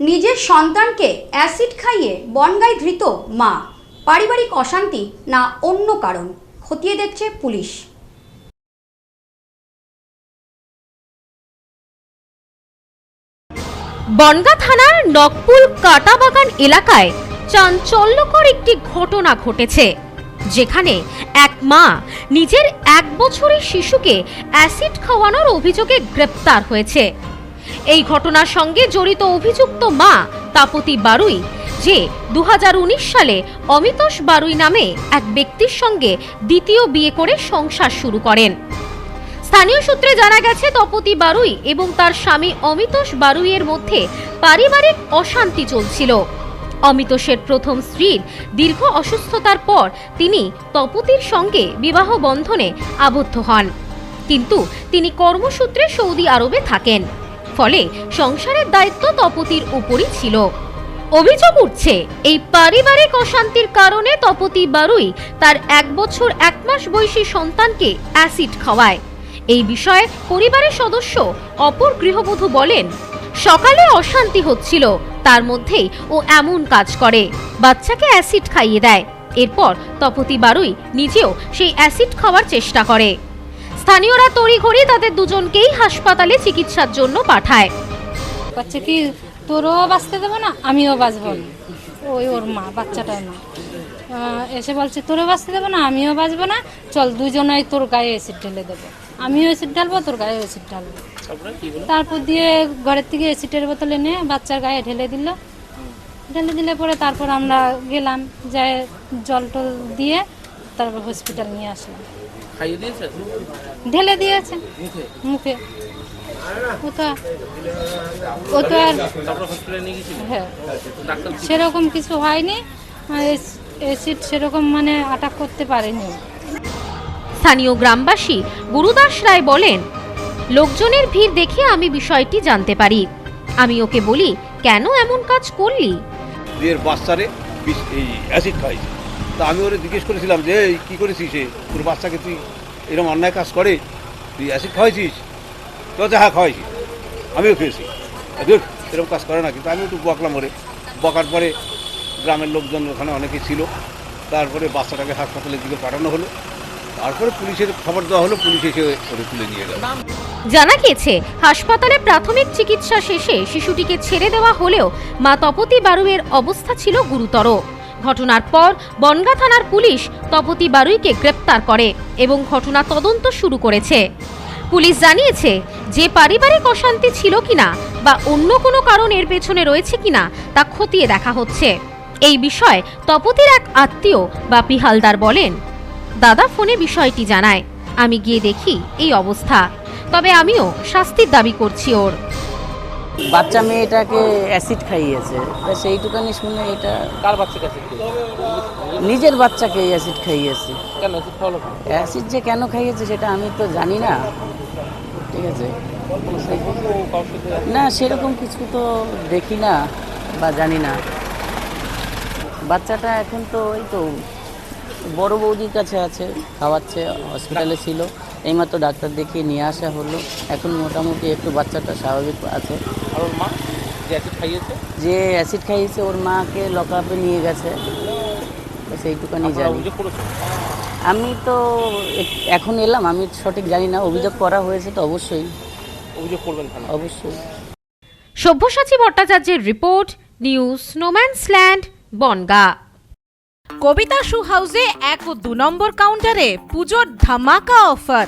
নিজের সন্তানকে অ্যাসিড খাইয়ে বনগায় ধৃত মা। পারিবারিক অশান্তি না অন্য কারণ, খতিয়ে দেখছে পুলিশ। বনগা থানার নকপুল কাটাবাগান এলাকায় চাঞ্চল্যকর একটি ঘটনা ঘটেছে, যেখানে এক মা নিজের এক বছরের শিশুকে অ্যাসিড খাওয়ানোর অভিযোগে গ্রেপ্তার হয়েছে। এই ঘটনার সঙ্গে জড়িত অভিযুক্ত মা তাপতি বারুই, যে দুহাজার উনিশ সালে অমিতোষ বারুই নামে এক ব্যক্তির সঙ্গে দ্বিতীয় বিয়ে করে সংসার শুরু করেন। স্থানীয় সূত্রে জানা গেছে, তপতি বারুই এবং তার স্বামী অমিতোষ বারুইয়ের মধ্যে পারিবারিক অশান্তি চলছিল। অমিতোষের প্রথম স্ত্রীর দীর্ঘ অসুস্থতার পর তিনি তপতির সঙ্গে বিবাহ বন্ধনে আবদ্ধ হন। কিন্তু তিনি কর্মসূত্রে সৌদি আরবে থাকেন। ফলে সংসারের দায়িত্ব তপতির উপরই ছিল। অভিযোগ উঠছে, এই পারিবারিক অশান্তির কারণে তপতি বারুই তার এক বছর এক মাস বয়সী সন্তানকে অ্যাসিড খাওয়ায়। এই বিষয়ে পরিবারের সদস্য অপর গৃহবধূ বলেন, সকালে অশান্তি হচ্ছিল, তার মধ্যেই ও এমন কাজ করে, বাচ্চাকে অ্যাসিড খাইয়ে দেয়। এরপর তপতি বারুই নিজেও সেই অ্যাসিড খাওয়ার চেষ্টা করে। স্থানীয়রা তড়িঘড়ি তাদের দুজনকেই হাসপাতালে চিকিৎসার জন্য পাঠায়। বাচ্চা কি তোরও বাঁচতে দেবো না? আমিও বাঁচবো। ওই ওর মা বাচ্চাটার মা। এসে বলছে তোরও বাঁচতে দেবো না আমিও বাঁচবো না। চল দুজনেই তোর গায়ে অ্যাসিড ঢেলে দেবো। আমিও অ্যাসিড ঢালবো তোর গায়ে অ্যাসিড ঢালবো। তারপর দিয়ে ঘরের থেকে অ্যাসিডের বোতল এনে বাচ্চার গায়ে ঢেলে দিল। ঢেলে দিলে পরে তারপর আমরা গেলাম যাই জল টল দিয়ে তারপর হসপিটাল নিয়ে আসলাম। খাইয়ে দিয়েছে? ঢেলে দিয়েছে। মুখে? মুখে। ও তো ও তো আর হ্যাঁ। সেরকম কিছু হয়নি। অ্যাসিড সেরকম মানে আটাক করতে পারেনি। স্থানীয় গ্রামবাসী গুরুদাস রায় বলেন লোকজনের ভিড় দেখে আমি বিষয়টি জানতে পারি। আমি ওকে বলি কেন এমন কাজ করলি? বিয়ের বাচ্চারে অ্যাসিড খাইছে তা আমি ওরে জিজ্ঞেস করেছিলাম যে, এই, কী করেছিস এ? তোর বাচ্চাকে তুই এরকম অন্যায় কাজ করে? তুই অ্যাসিড খাওয়াইছিস? তো হ্যাঁ খাওয়াইছি। আমিও খেয়েছি। এরকম কাজ করে না, কিন্তু আমি একটু বকলাম ওরে। বকার পরে গ্রামের লোকজন ওখানে অনেকে ছিল। তারপরে বাচ্চাটাকে হাসপাতালের দিকে পাঠানো হলো। তারপরে পুলিশের খবর দেওয়া হলো, পুলিশ এসে ওরে তুলে নিয়ে গেল। জানা গিয়েছে, হাসপাতালে প্রাথমিক চিকিৎসা শেষে শিশুটিকে ছেড়ে দেওয়া হলেও মা তপতি বারুয়ের অবস্থা ছিল গুরুতর। ঘটনার পর বনগা থানার পুলিশ তপতি বারুইকে গ্রেপ্তার করে এবং ঘটনা তদন্ত শুরু করেছে। পুলিশ জানিয়েছে যে পারিবারিক অশান্তি ছিল কিনা বা অন্য কোনো কারণ এর পেছনে রয়েছে কিনা তা খতিয়ে দেখা হচ্ছে। এই বিষয়ে তপতির এক আত্মীয় বাপি হালদার বলেন, দাদা ফোনে বিষয়টি জানায়। আমি গিয়ে দেখি এই অবস্থা। তবে আমিও শাস্তির দাবি করছি ওর। বাচ্চা মেয়েটাকে অ্যাসিড খাইয়েছে। তা সেইটুকানি শুনে এটা কার বাচ্চা কাছে নিজের বাচ্চাকে অ্যাসিড খাইয়েছে। কেন খাওয়ালো অ্যাসিড যে কেন খাইয়েছে সেটা আমি তো জানি না। ঠিক আছে? না সেরকম কিছু তো দেখি না বা জানি না। বাচ্চাটা এখন তো ওই তো বড় বৌদির কাছে আছে খাওয়াচ্ছে হসপিটালে ছিল। এইমাত্র ডাক্তার দেখিয়ে নিয়ে আসা হলো। এখন মোটামুটি একটু বাচ্চাটা স্বাভাবিক আছে। আর ওর মা? যে অ্যাসিড খাইয়েছে? যে অ্যাসিড খাইয়েছে ওর মাকে লকআপে নিয়ে গেছে। ব্যাস এইটুকানি জানি। আমি তো এখন এলাম আমি সঠিক জানি না। অভিযোগ করা হয়েছে তো অবশ্যই। অভিযোগ করবেন থানা অবশ্যই। সব্যসাচী ভট্টাচার্যের রিপোর্ট নিউজ স্নোম্যান্সল্যান্ড বনগা। কবিতা শু হাউসে এক ও দু নম্বর কাউন্টারে পুজোর ধামাকা অফার।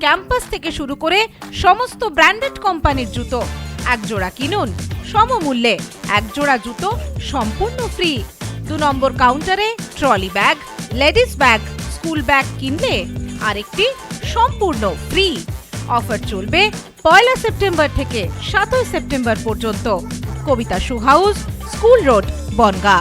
ক্যাম্পাস থেকে শুরু করে সমস্ত ব্র্যান্ডেড কোম্পানির জুতো, এক জোড়া কিনুন, সমমূল্যে। এক জোড়া জুতো সম্পূর্ণ ফ্রি। দু নম্বর কাউন্টারে trolley bag, ladies bag, school bag কিনলে আরেকটি সম্পূর্ণ ফ্রি। অফার চলবে পয়লা সেপ্টেম্বর থেকে সাতই সেপ্টেম্বর পর্যন্ত। Kabita shoe house, school road, Bongaon.